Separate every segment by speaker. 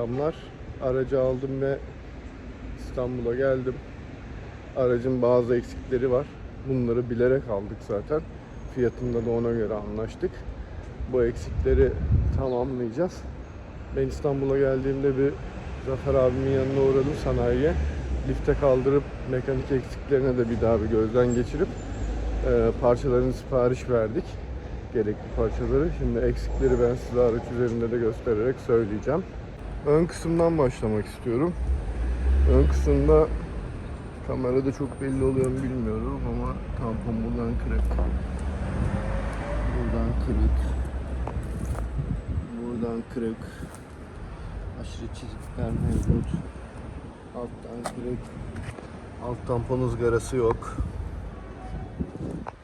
Speaker 1: selamlar. Aracı aldım ve İstanbul'a geldim. Aracın bazı eksikleri var. Bunları bilerek aldık zaten. Fiyatında da ona göre anlaştık. Bu eksikleri tamamlayacağız. Ben İstanbul'a geldiğimde bir Zafer abimin yanına uğradım sanayiye. Lifte kaldırıp mekanik eksiklerine de bir daha bir gözden geçirip e, parçalarını sipariş verdik. Gerekli parçaları. Şimdi eksikleri ben size araç üzerinde de göstererek söyleyeceğim. Ön kısımdan başlamak istiyorum. Ön kısımda kamerada çok belli oluyor mu bilmiyorum ama tampon buradan kırık. Buradan kırık. Buradan kırık. Aşırı çizikler mevcut. Alttan kırık. Alt tampon ızgarası yok.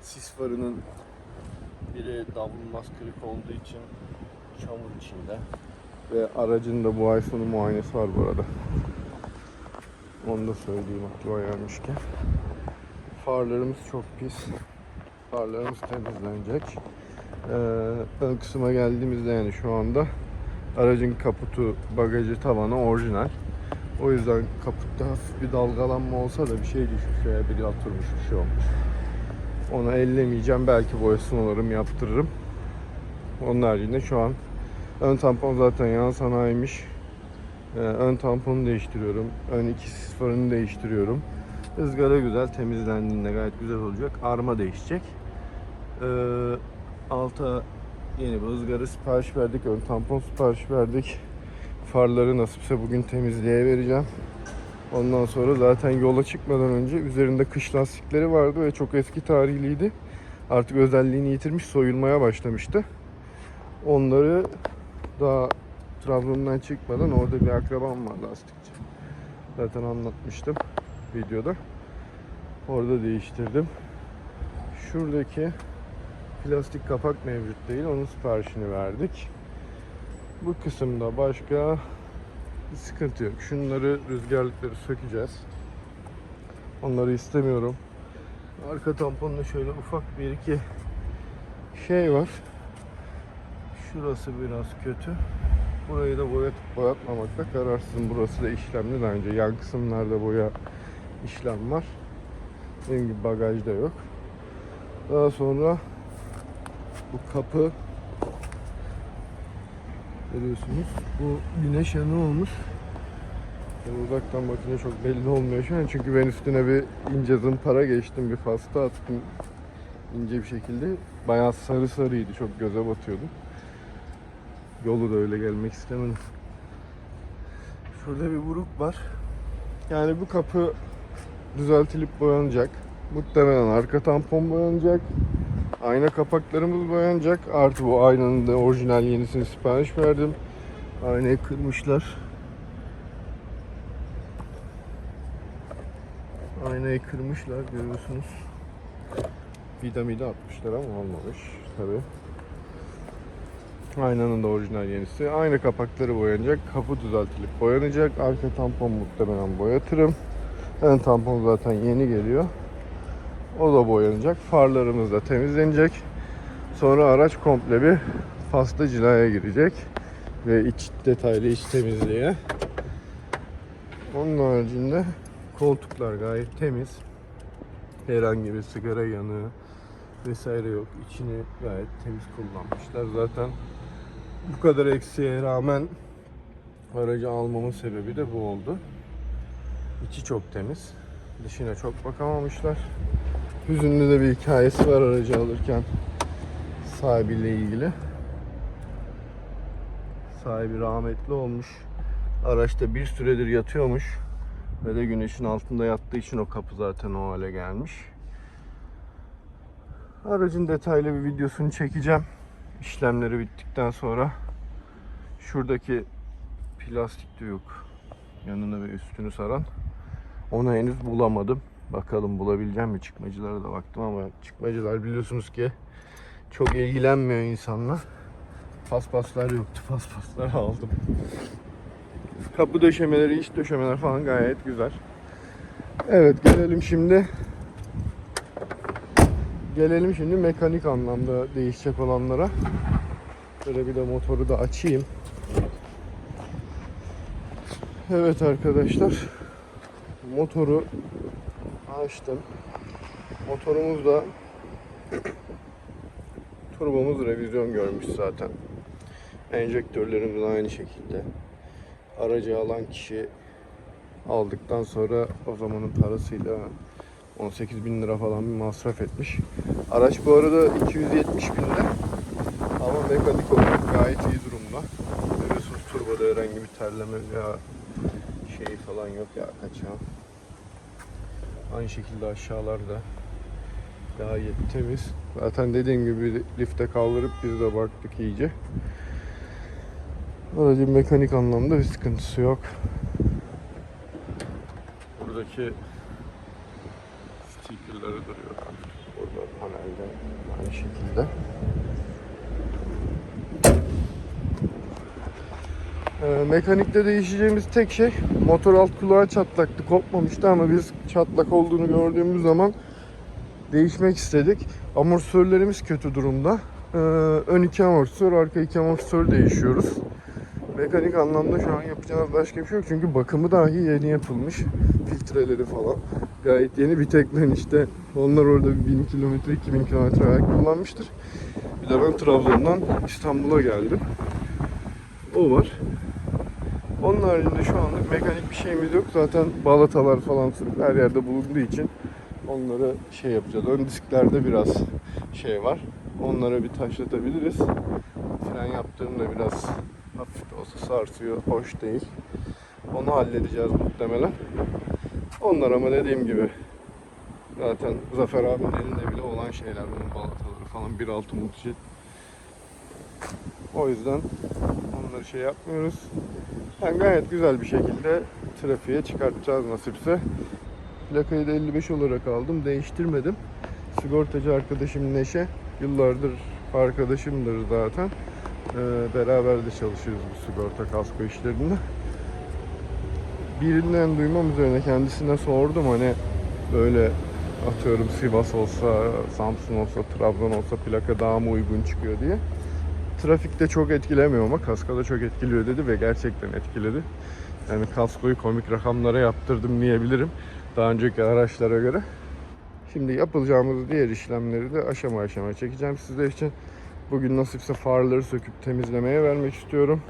Speaker 1: Sis farının biri davulmaz kırık olduğu için çamur içinde. Ve aracın da bu ay sonu muayenesi var bu arada. Onu da söyleyeyim aklıma gelmişken. Farlarımız çok pis. Farlarımız temizlenecek. Ee, ön kısma geldiğimizde yani şu anda aracın kaputu, bagajı, tavanı orijinal. O yüzden kaputta hafif bir dalgalanma olsa da bir şey düşmüş veya biri oturmuş bir şey olmuş. Onu ellemeyeceğim. Belki boyasını alırım, yaptırırım. Onun haricinde şu an ön tampon zaten yan sanayiymiş. Ee, ön tamponu değiştiriyorum. Ön iki sis farını değiştiriyorum. Izgara güzel temizlendiğinde gayet güzel olacak. Arma değişecek. Ee, alta yeni bir ızgara sipariş verdik. Ön tampon sipariş verdik. Farları nasipse bugün temizliğe vereceğim. Ondan sonra zaten yola çıkmadan önce üzerinde kış lastikleri vardı ve çok eski tarihliydi. Artık özelliğini yitirmiş, soyulmaya başlamıştı. Onları daha Trabzon'dan çıkmadan orada bir akrabam var lastikçi. Zaten anlatmıştım videoda. Orada değiştirdim. Şuradaki plastik kapak mevcut değil. Onun siparişini verdik. Bu kısımda başka bir sıkıntı yok. Şunları rüzgarlıkları sökeceğiz. Onları istemiyorum. Arka tamponda şöyle ufak bir iki şey var. Şurası biraz kötü. Burayı da boyatıp boyatmamakta kararsızım. Burası da işlemli daha önce. Yan kısımlarda boya işlem var. Benim gibi bagajda yok. Daha sonra bu kapı görüyorsunuz. Bu güneş yanı olmuş. Yani uzaktan bakınca çok belli olmuyor şu an. Çünkü ben üstüne bir ince zımpara geçtim. Bir pasta attım ince bir şekilde. Bayağı sarı sarıydı. Çok göze batıyordu. Yolu da öyle gelmek istemedim. Şurada bir buruk var. Yani bu kapı düzeltilip boyanacak. Muhtemelen arka tampon boyanacak. Ayna kapaklarımız boyanacak. Artı bu aynanın da orijinal yenisini sipariş verdim. Aynayı kırmışlar. Aynayı kırmışlar görüyorsunuz. Vida mida atmışlar ama olmamış tabi. Aynanın da orijinal yenisi. Ayna kapakları boyanacak. Kapı düzeltilip boyanacak. Arka tampon muhtemelen boyatırım. Ön tampon zaten yeni geliyor. O da boyanacak. Farlarımız da temizlenecek. Sonra araç komple bir pasta cilaya girecek. Ve iç detaylı iç temizliğe. Onun haricinde koltuklar gayet temiz. Herhangi bir sigara yanığı vesaire yok. İçini gayet temiz kullanmışlar. Zaten bu kadar eksiğe rağmen aracı almamın sebebi de bu oldu. İçi çok temiz. Dışına çok bakamamışlar. Hüzünlü de bir hikayesi var aracı alırken sahibiyle ilgili. Sahibi rahmetli olmuş. Araçta bir süredir yatıyormuş. Ve de güneşin altında yattığı için o kapı zaten o hale gelmiş. Aracın detaylı bir videosunu çekeceğim. İşlemleri bittikten sonra. Şuradaki plastik de yok. Yanını ve üstünü saran. Onu henüz bulamadım. Bakalım bulabileceğim mi? Çıkmacılara da baktım ama çıkmacılar biliyorsunuz ki çok ilgilenmiyor insanlar. Paspaslar yoktu. Paspaslar aldım. Kapı döşemeleri, iç döşemeler falan gayet güzel. Evet gelelim şimdi Gelelim şimdi mekanik anlamda değişecek olanlara. Şöyle bir de motoru da açayım. Evet arkadaşlar. Motoru açtım. Motorumuzda turbomuz revizyon görmüş zaten. Enjektörlerimiz aynı şekilde. Aracı alan kişi aldıktan sonra o zamanın parasıyla 18 bin lira falan bir masraf etmiş. Araç bu arada 270 binde ama mekanik olarak gayet iyi durumda. Görüyorsunuz turboda herhangi bir terleme veya şey falan yok ya kaçağı. Aynı şekilde aşağılarda gayet temiz. Zaten dediğim gibi lifte kaldırıp biz de baktık iyice. Aracın mekanik anlamda bir sıkıntısı yok. Buradaki stickerları duruyor. Burada panelde aynı şekilde. Ee, mekanikte değişeceğimiz tek şey motor alt kulağı çatlaktı kopmamıştı ama biz çatlak olduğunu gördüğümüz zaman değişmek istedik. Amortisörlerimiz kötü durumda. Ee, ön iki amortisör, arka iki amortisör değişiyoruz. Mekanik anlamda şu an yapacağımız başka bir şey yok çünkü bakımı dahi yeni yapılmış. Filtreleri falan gayet yeni. Bir tek ben işte onlar orada bir 1000 kilometre, 2000 kilometre belki kullanmıştır. Bir de ben Trabzon'dan İstanbul'a geldim. O var. Onun haricinde şu anlık mekanik bir şeyimiz yok. Zaten balatalar falan her yerde bulunduğu için onları şey yapacağız. Ön disklerde biraz şey var. Onlara bir taşlatabiliriz. Fren yaptığımda biraz hafif olsa sarsıyor. Hoş değil. Onu halledeceğiz muhtemelen. Onlar ama dediğim gibi zaten Zafer abinin elinde bile olan şeyler bunun balataları falan 1.6 multijet. O yüzden onları şey yapmıyoruz. Yani gayet güzel bir şekilde trafiğe çıkartacağız nasipse. Plakayı da 55 olarak aldım. Değiştirmedim. Sigortacı arkadaşım Neşe. Yıllardır arkadaşımdır zaten. Ee, beraber de çalışıyoruz bu sigorta kasko işlerinde. Birinden duymam üzerine kendisine sordum hani böyle atıyorum Sivas olsa, Samsun olsa, Trabzon olsa plaka daha mı uygun çıkıyor diye. Trafikte çok etkilemiyor ama kaskoda çok etkiliyor dedi ve gerçekten etkiledi. Yani kaskoyu komik rakamlara yaptırdım diyebilirim daha önceki araçlara göre. Şimdi yapılacağımız diğer işlemleri de aşama aşama çekeceğim sizler için. Bugün nasipse farları söküp temizlemeye vermek istiyorum.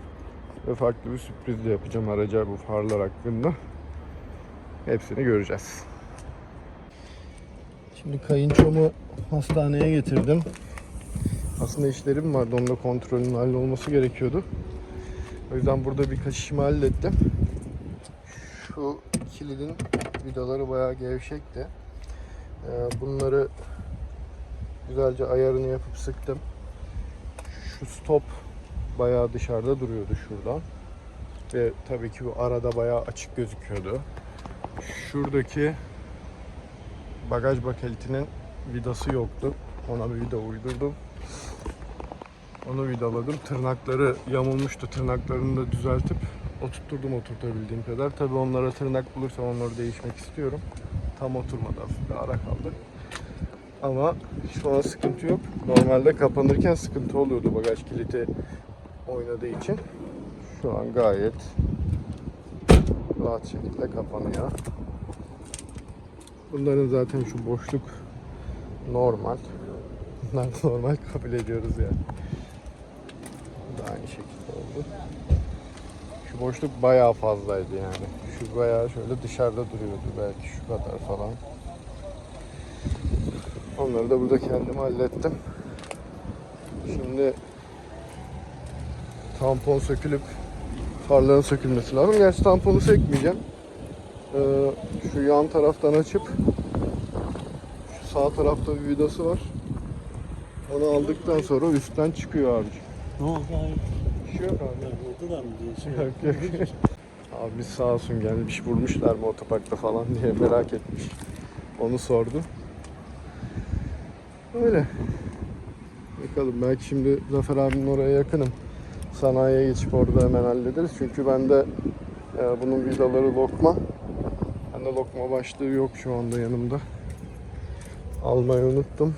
Speaker 1: Ve farklı bir sürpriz de yapacağım araca bu farlar hakkında. Hepsini göreceğiz. Şimdi kayınçomu hastaneye getirdim. Aslında işlerim vardı. Onda kontrolün hallolması gerekiyordu. O yüzden burada birkaç işimi hallettim. Şu kilidin vidaları bayağı gevşekti. Ee, Bunları güzelce ayarını yapıp sıktım. Şu stop bayağı dışarıda duruyordu şuradan. Ve tabii ki bu arada bayağı açık gözüküyordu. Şuradaki bagaj bakelitinin vidası yoktu. Ona bir vida uydurdum. Onu vidaladım. Tırnakları yamulmuştu. Tırnaklarını da düzeltip oturtturdum oturtabildiğim kadar. Tabii onlara tırnak bulursam onları değişmek istiyorum. Tam oturmadı hafif bir ara kaldı. Ama şu an sıkıntı yok. Normalde kapanırken sıkıntı oluyordu bagaj kilidi oynadığı için. Şu an gayet rahat şekilde kapanıyor. Bunların zaten şu boşluk normal. Bunlar normal kabul ediyoruz yani. Bu da aynı şekilde oldu. Şu boşluk bayağı fazlaydı yani. Şu bayağı şöyle dışarıda duruyordu belki şu kadar falan. Onları da burada kendim hallettim. Şimdi tampon sökülüp farların sökülmesi lazım. Gerçi tamponu sökmeyeceğim. Ee, şu yan taraftan açıp şu sağ tarafta bir vidası var. Onu aldıktan sonra üstten çıkıyor abi.
Speaker 2: Ne oldu abi?
Speaker 1: Bir şey yok abi.
Speaker 2: Vurdular mı diye şey
Speaker 1: Yok yok. Abi sağ olsun gelmiş vurmuşlar mı otoparkta falan diye merak etmiş. Onu sordu. Öyle. Bakalım belki şimdi Zafer abinin oraya yakınım. Sanayiye geçip orada hemen hallederiz. Çünkü bende e, bunun vidaları lokma. Bende lokma başlığı yok şu anda yanımda. Almayı unuttum.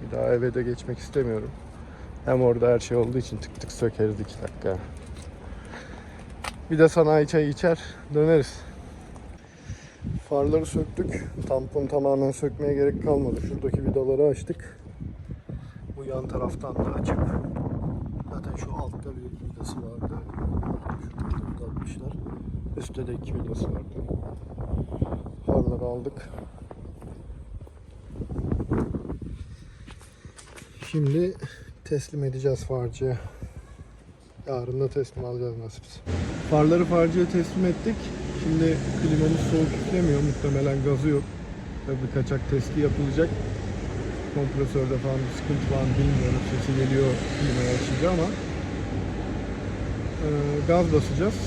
Speaker 1: Bir daha eve de geçmek istemiyorum. Hem orada her şey olduğu için tık tık sökeriz iki dakika. Bir de sanayi çayı içer döneriz. Farları söktük. Tampon tamamen sökmeye gerek kalmadı. Şuradaki vidaları açtık. Bu yan taraftan da açıp zaten şu altta bir vidası vardı. Şurada vida atmışlar. Üstte de iki vidası vardı. Farları aldık. Şimdi teslim edeceğiz farcıya. Yarın da teslim alacağız nasipse. Farları farcıya teslim ettik. Şimdi klimamız soğuk üflemiyor. Muhtemelen gazı yok. Tabii kaçak testi yapılacak. Kompresörde falan bir sıkıntı var bilmiyorum. Sesi geliyor klimayı açınca ama e, gaz basacağız.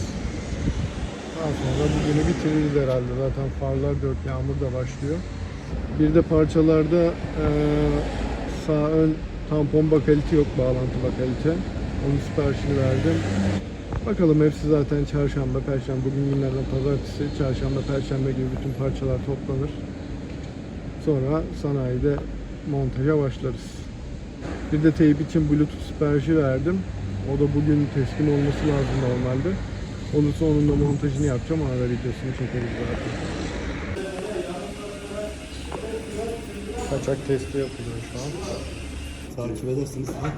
Speaker 1: Daha sonra bugünü bitiririz herhalde. Zaten farlar dört yağmur da başlıyor. Bir de parçalarda e, sağ ön tampon bakaliti yok, bağlantı bakalite. Onun siparişini verdim. Bakalım hepsi zaten çarşamba, perşembe, bugün günlerden pazartesi, çarşamba, perşembe gibi bütün parçalar toplanır. Sonra sanayide montaja başlarız. Bir de teyp için bluetooth siparişi verdim. O da bugün teslim olması lazım normalde. Olursa onun da montajını yapacağım. Ona da videosunu çekeriz zaten. Kaçak testi yapılıyor şu an.
Speaker 2: Takip edersiniz. Ha?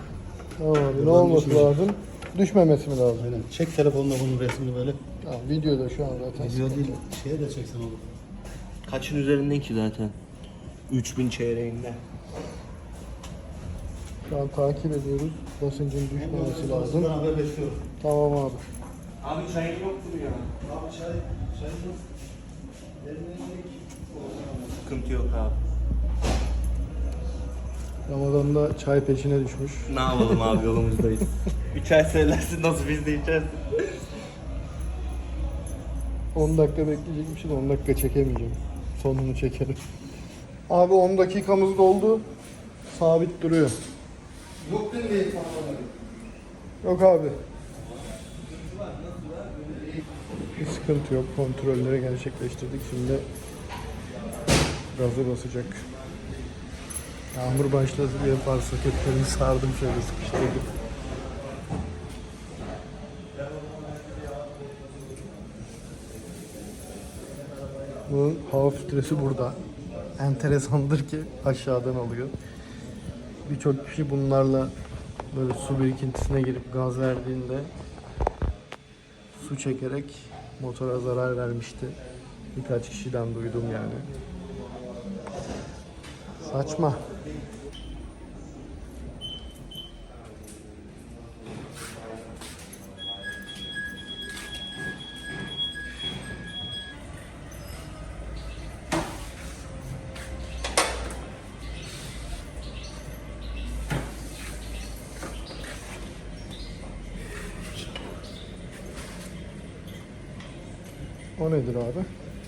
Speaker 1: Tamam abi ne olması
Speaker 2: düşmeyecek.
Speaker 1: lazım? Düşmemesi mi lazım?
Speaker 2: Aynen. Çek telefonla bunun resmini böyle.
Speaker 1: Tamam videoda şu an zaten.
Speaker 2: Video değil. Şeye de çeksen olur.
Speaker 3: Kaçın üzerinden ki zaten? 3000 çeyreğinde.
Speaker 1: Şu an takip ediyoruz. Basıncın düşmemesi lazım.
Speaker 2: Ben haber bekliyorum.
Speaker 1: Tamam abi.
Speaker 3: Abi çayın yoktur ya.
Speaker 2: Abi çay, çay yok.
Speaker 3: Sıkıntı yok abi.
Speaker 1: Ramazan'da çay peşine düşmüş.
Speaker 3: Ne yapalım abi yolumuzdayız. Bir çay söylersin nasıl biz de içeriz.
Speaker 1: 10 dakika bekleyecekmişiz 10 dakika çekemeyeceğim. Sonunu çekerim. Abi 10 dakikamız doldu. Sabit duruyor.
Speaker 2: Yok değil mi?
Speaker 1: Yok abi. Bir sıkıntı yok. Kontrolleri gerçekleştirdik. Şimdi gazı basacak. Yağmur başladı diye far soketlerini sardım şöyle sıkıştırdım. Bunun hava filtresi burada. Enteresandır ki aşağıdan alıyor. Birçok kişi bunlarla böyle su birikintisine girip gaz verdiğinde su çekerek motora zarar vermişti. Birkaç kişiden duydum yani. Saçma. O nedir abi?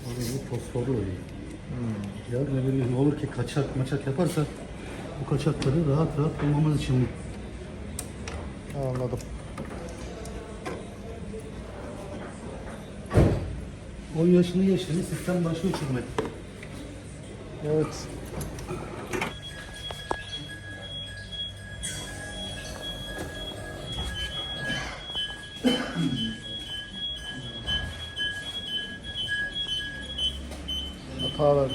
Speaker 2: Abi bu fosforlu oluyor. Ya ne bileyim olur ki kaçak maçak yaparsa bu kaçakları rahat rahat bulmamız için.
Speaker 1: Anladım.
Speaker 2: O yaşını geçtiğinde sistem başlıyor çürümeye.
Speaker 1: Evet. Hata ver.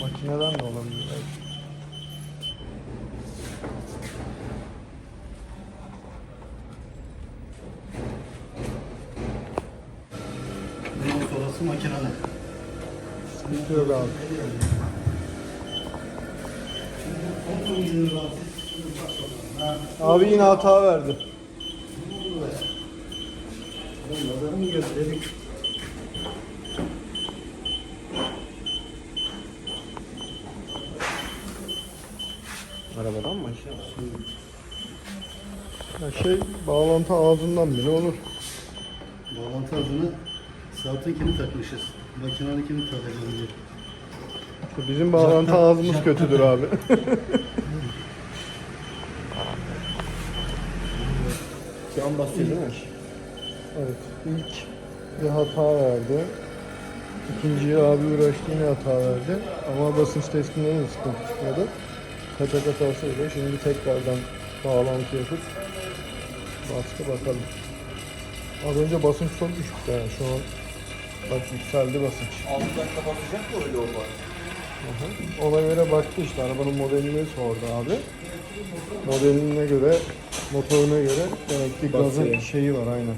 Speaker 1: Makineden de olabilir.
Speaker 2: Bundan sonrası makinede.
Speaker 1: Sıkıntı yok abi. Abi yine hata verdi.
Speaker 2: Nazarı mı geldi dedik.
Speaker 3: Arabadan mı?
Speaker 1: Ya şey bağlantı ağzından bile olur.
Speaker 2: Bağlantı ağzını saatekini takmışız. Makinedekini takacağız.
Speaker 1: Bizim bağlantı ağzımız kötüdür abi.
Speaker 3: Şu an basıyor değil mi?
Speaker 1: Evet, ilk bir hata verdi. İkinciyi abi uğraştı yine hata verdi. Ama basınç testinde de sıkıntı çıkmadı. Kaçak hatasıyla şimdi tekrardan bağlantı yapıp Bastı bakalım. Az önce basınç çok düşüktü yani şu an bak yükseldi basınç.
Speaker 3: Altından kapatacak mı öyle olmaz?
Speaker 1: Hı hı. Ona göre baktı işte arabanın modelini sordu abi. Modeline göre, motoruna göre demek ki gazın
Speaker 3: Basıyor.
Speaker 1: şeyi var aynen.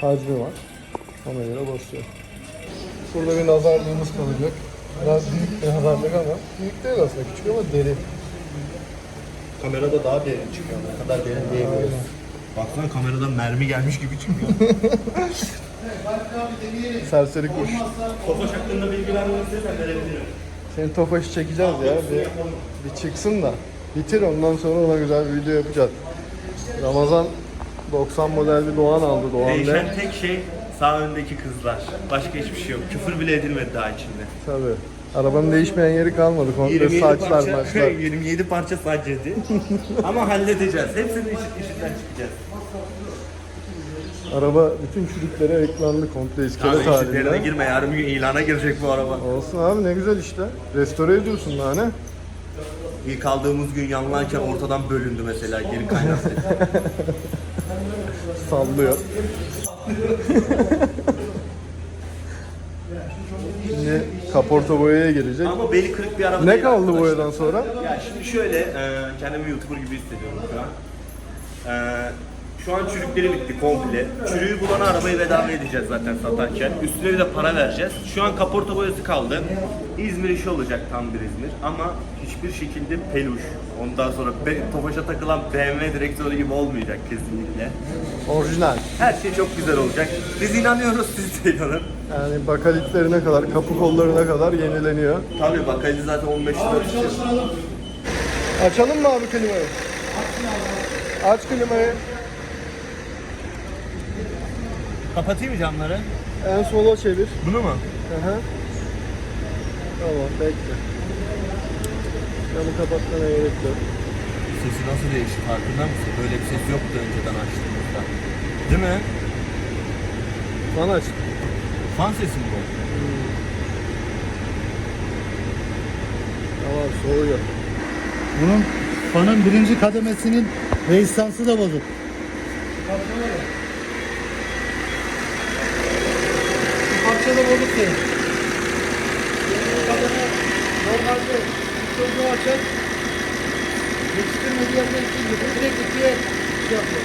Speaker 1: Hacmi var. Ona göre basıyor. Burada bir nazarlığımız kalacak. Biraz büyük bir nazarlık ama büyük değil aslında küçük ama derin.
Speaker 3: Kamerada daha derin çıkıyor. Ne kadar derin değil. Baksana kameradan mermi gelmiş gibi çıkıyor.
Speaker 1: Serseri kuş.
Speaker 3: Tofaş hakkında bilgi vermeni istersen verebilirim.
Speaker 1: Senin tofaşı çekeceğiz ya. Bir, bir çıksın da. Bitir ondan sonra ona güzel bir video yapacağız. Ramazan 90 model bir Doğan aldı. Doğan
Speaker 3: Değişen
Speaker 1: ne?
Speaker 3: tek şey sağ öndeki kızlar. Başka hiçbir şey yok. Küfür bile edilmedi daha içinde.
Speaker 1: Tabii. Arabanın değişmeyen yeri kalmadı. Komple saçlar
Speaker 3: parça,
Speaker 1: maçlar.
Speaker 3: 27 parça saç yedi. Ama halledeceğiz. Hepsini işi, işinden çıkacağız.
Speaker 1: Araba bütün çürüklere eklandı komple iskelet
Speaker 3: Abi
Speaker 1: halinde.
Speaker 3: girme. Yarın bir gün ilana girecek bu araba.
Speaker 1: Olsun abi ne güzel işte. Restore ediyorsun daha ne?
Speaker 3: İlk aldığımız gün yanlarken ortadan bölündü mesela geri kaynattı.
Speaker 1: Sallıyor. Şimdi kaporta boyaya gelecek.
Speaker 3: Ama beli kırık bir araba
Speaker 1: Ne
Speaker 3: değil
Speaker 1: kaldı
Speaker 3: arkadaşlar.
Speaker 1: boyadan sonra?
Speaker 3: Ya şimdi şöyle, e, kendimi YouTuber gibi hissediyorum şu an. E, şu an çürükleri bitti komple. Çürüğü bulana arabayı bedava edeceğiz zaten satarken. Üstüne bir de para vereceğiz. Şu an kaporta boyası kaldı. İzmir işi olacak tam bir İzmir ama hiçbir şekilde peluş. Ondan sonra be, Tofaş'a takılan BMW direksiyonu gibi olmayacak kesinlikle.
Speaker 1: Orijinal.
Speaker 3: Her şey çok güzel olacak. Biz inanıyoruz, siz de inanın.
Speaker 1: Yani bakalitlerine kadar, kapı kollarına kadar yenileniyor.
Speaker 3: Tabii bak Ali zaten 15 lira.
Speaker 1: Açalım mı abi klimayı? Aç klimayı.
Speaker 3: Kapatayım mı camları?
Speaker 1: En sola çevir.
Speaker 3: Bunu mu?
Speaker 1: Aha. Tamam bekle. Camı kapatmana gerek yok.
Speaker 3: Sesi nasıl değişti farkında mısın? Böyle bir ses yoktu önceden açtığımızda. Değil mi?
Speaker 1: Fan aç.
Speaker 3: Fan sesi mi bu?
Speaker 1: Tamam soğuyor.
Speaker 2: Bunun fanın birinci kademesinin rezistansı da bozuk.
Speaker 1: Parça da bozuk değil. Normalde çocuğu açar. Yetiştirmediği yerden ikinci. Bu direkt ikiye şey yapıyor.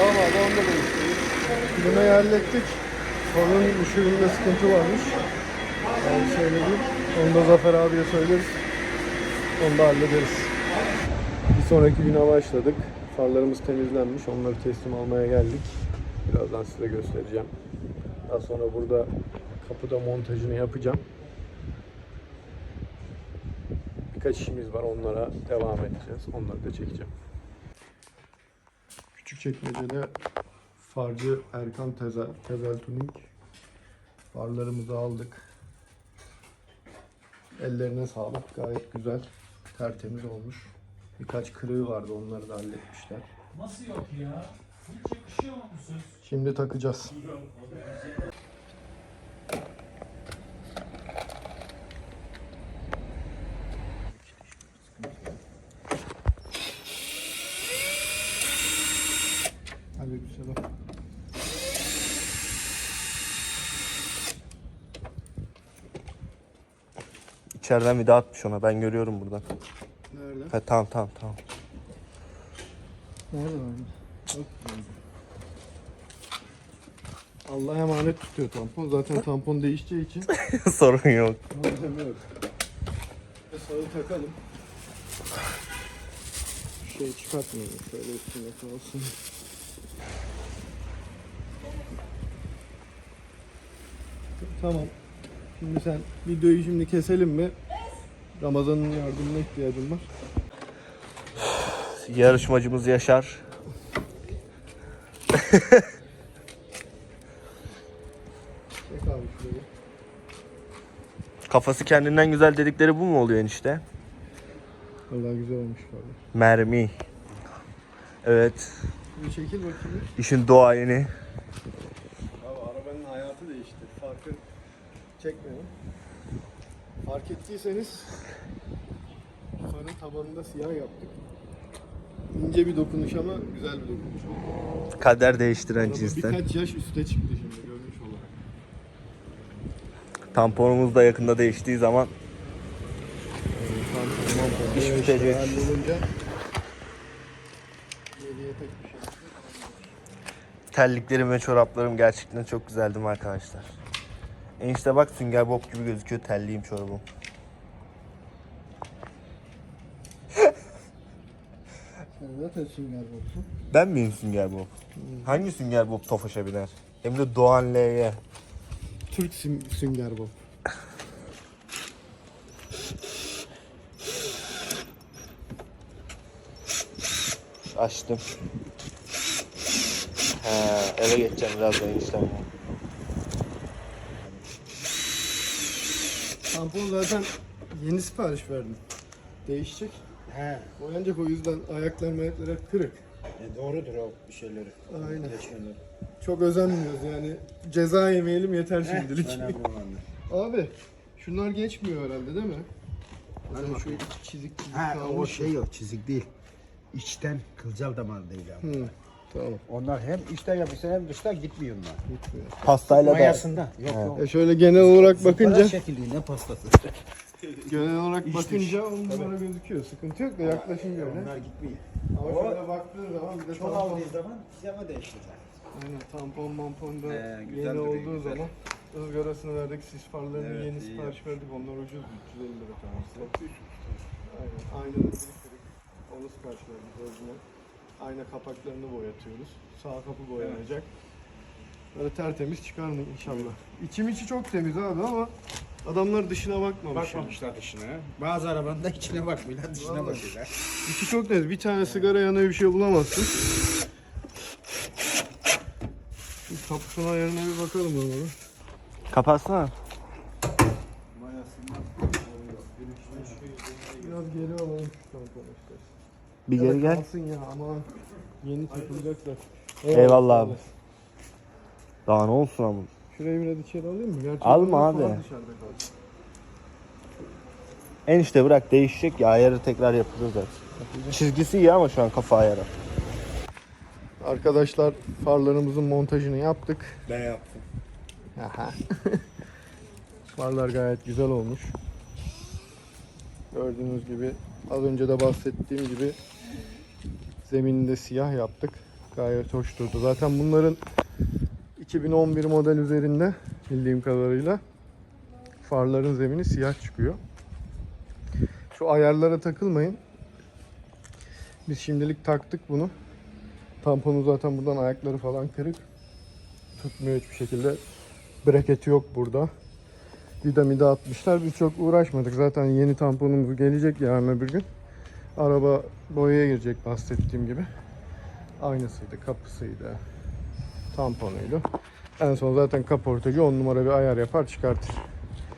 Speaker 1: Ama onda da Klimayı hallettik. Sonun ışığında sıkıntı varmış. Yani söyledim. Onu da Zafer abiye söyleriz. Onu da hallederiz. Bir sonraki güne başladık. Farlarımız temizlenmiş. Onları teslim almaya geldik. Birazdan size göstereceğim. Daha sonra burada kapıda montajını yapacağım. Birkaç işimiz var. Onlara devam edeceğiz. Onları da çekeceğim. Küçük çekmecede farcı Erkan Tezel, Tezel Tuning. Farlarımızı aldık. Ellerine sağlık. Gayet güzel. Tertemiz olmuş. Birkaç kırığı vardı. Onları da halletmişler.
Speaker 4: Nasıl yok ya? Hiç yakışıyor mu bu söz?
Speaker 1: Şimdi takacağız. Aleykümselam.
Speaker 3: İçeriden daha atmış ona. Ben görüyorum buradan.
Speaker 1: Nerede?
Speaker 3: Ha, tamam tamam tamam.
Speaker 1: Nerede? Yok. Allah emanet tutuyor tampon. Zaten tampon değişeceği için
Speaker 3: Sorun yok.
Speaker 1: malzeme yok. Ve sağı takalım. Şu şeyi çıkartmayalım. Şöyle üstüne kalsın. Tamam. Şimdi sen videoyu şimdi keselim mi? Ramazan'ın yardımına ihtiyacım var.
Speaker 3: Yarışmacımız Yaşar.
Speaker 1: Çek abi şurayı.
Speaker 3: Kafası kendinden güzel dedikleri bu mu oluyor enişte?
Speaker 1: Valla güzel olmuş abi.
Speaker 3: Mermi. Evet.
Speaker 1: Bir çekil bakayım.
Speaker 3: işin doğayeni.
Speaker 1: Abi arabanın hayatı değişti. Farkı çekmeyin. Fark ettiyseniz farın tabanında siyah yaptık. ince bir dokunuş ama güzel bir dokunuş oldu.
Speaker 3: Kader değiştiren
Speaker 1: Araba birkaç yaş üste çıktı şimdi.
Speaker 3: Tamponumuz da yakında değiştiği zaman
Speaker 1: İş
Speaker 3: bitecek.
Speaker 1: Şey
Speaker 3: terliklerim ve çoraplarım gerçekten çok güzeldi mi arkadaşlar. Enişte bak sünger bob gibi gözüküyor terliğim çorabım.
Speaker 1: Sen zaten sünger bobsun.
Speaker 3: Ben miyim sünger bob? Hangi sünger bob Tofaş'a biner? Hem de Doğan L'ye.
Speaker 1: Türk sünger bob.
Speaker 3: Açtım. He, eve geçeceğim birazdan eniştemle.
Speaker 1: Tampon zaten yeni sipariş verdim. Değişecek.
Speaker 2: He.
Speaker 1: Boyanacak o yüzden ayaklar mayaklar hep kırık.
Speaker 2: E, doğrudur o bir şeyleri.
Speaker 1: Aynen.
Speaker 2: Geçmeleri.
Speaker 1: Çok özenmiyoruz yani. Ceza yemeyelim yeter şimdilik.
Speaker 2: Önemli olan.
Speaker 1: Abi şunlar geçmiyor herhalde değil mi? Hani şu çizik çizik
Speaker 2: Ha o
Speaker 1: kalmış.
Speaker 2: şey yok çizik değil. İçten kılcal damar değil abi.
Speaker 1: Hı, tamam.
Speaker 2: Onlar hem içten yapışsa hem dıştan gitmiyor onlar.
Speaker 1: Gitmiyor.
Speaker 3: Pastayla da
Speaker 2: Mayasında. Yok yok.
Speaker 1: E şöyle genel olarak bakınca
Speaker 2: Bakınca şekilliğinde pastası.
Speaker 1: Genel olarak
Speaker 2: İç
Speaker 1: bakınca on numara gözüküyor. Sıkıntı yok da yaklaşınca öyle.
Speaker 2: Onlar gitmiyor.
Speaker 1: Ama şöyle baktığın zaman bir de
Speaker 2: Çok
Speaker 1: tampon,
Speaker 2: aldığı zaman yama değiştirecek.
Speaker 1: aynen, tampon mampon da
Speaker 2: Ee, güzel
Speaker 1: yeni
Speaker 2: duruyor,
Speaker 1: olduğu
Speaker 2: güzel.
Speaker 1: zaman ızgarasını verdik, sis farlarını
Speaker 2: Evet,
Speaker 1: yeni
Speaker 2: iyi
Speaker 1: sipariş verdik. Onlar ucuz 350 lira tanesi. Aynen. Aynalı bir kırık. Onu sipariş verdik orijinal. Ayna kapaklarını boyatıyoruz. Sağ kapı boyanacak. Böyle tertemiz çıkar mı inşallah. İçim içi çok temiz abi ama adamlar dışına bakmamış.
Speaker 2: Bakmamışlar dışına. Bazı arabanın da içine bakmıyorlar, dışına
Speaker 1: Vallahi.
Speaker 2: bakıyorlar.
Speaker 1: İçi çok temiz. Bir tane sigara yanığı bir şey bulamazsın. Şu kapısının ayarına bir bakalım ona.
Speaker 3: Kapatsana.
Speaker 1: Biraz geri alalım şu.
Speaker 3: Bir geri gel.
Speaker 1: Kalsın ya aman. Yeni takılacaklar.
Speaker 3: Eyvallah abi. Daha ne olsun ama.
Speaker 1: Şurayı biraz içeri alayım mı? Gerçi
Speaker 3: Alma abi. Enişte bırak değişecek ya ayarı tekrar yapılır zaten. Çizgisi iyi ama şu an kafa ayarı.
Speaker 1: Arkadaşlar farlarımızın montajını yaptık.
Speaker 3: Ben yaptım.
Speaker 1: Aha. Farlar gayet güzel olmuş. Gördüğünüz gibi az önce de bahsettiğim gibi zemininde siyah yaptık. Gayet hoş durdu. Zaten bunların 2011 model üzerinde bildiğim kadarıyla farların zemini siyah çıkıyor. Şu ayarlara takılmayın. Biz şimdilik taktık bunu. Tamponu zaten buradan ayakları falan kırık. Tutmuyor hiçbir şekilde. Breketi yok burada. Vida mida atmışlar. Biz çok uğraşmadık. Zaten yeni tamponumuz gelecek yarın öbür gün. Araba boyaya girecek bahsettiğim gibi. Aynısıydı, kapısıydı, tamponuydu. En son zaten kaportacı 10 numara bir ayar yapar çıkartır.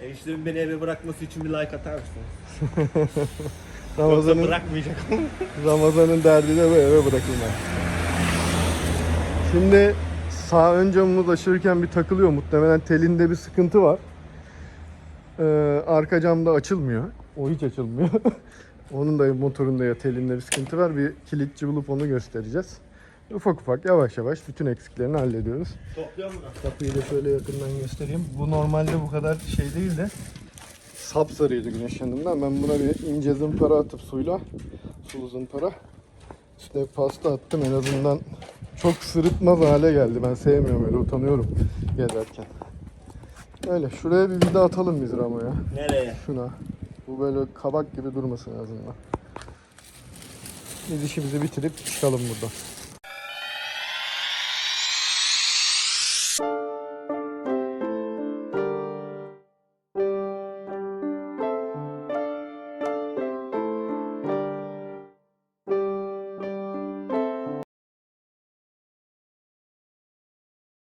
Speaker 3: Eniştemin beni eve bırakması için bir like atar mısın?
Speaker 1: Ramazan'ın,
Speaker 3: bırakmayacak.
Speaker 1: Ramazan'ın derdi de bu eve bırakılmaz. Şimdi sağ ön camımız açılırken bir takılıyor. Muhtemelen telinde bir sıkıntı var. Ee, arka cam da açılmıyor. O hiç açılmıyor. Onun da motorunda ya telinde bir sıkıntı var. Bir kilitçi bulup onu göstereceğiz. Ufak ufak yavaş yavaş bütün eksiklerini hallediyoruz.
Speaker 3: Topluyor mu?
Speaker 1: Kapıyı da şöyle yakından göstereyim. Bu normalde bu kadar şey değil de sapsarıydı güneş yanından. Ben buna bir ince zımpara atıp suyla sulu zımpara üstüne pasta attım en azından çok sırıtmaz hale geldi. Ben sevmiyorum öyle utanıyorum gezerken. Öyle şuraya bir vida atalım biz Ramo'ya.
Speaker 3: Nereye?
Speaker 1: Şuna. Bu böyle kabak gibi durmasın en azından. Biz işimizi bitirip çıkalım buradan.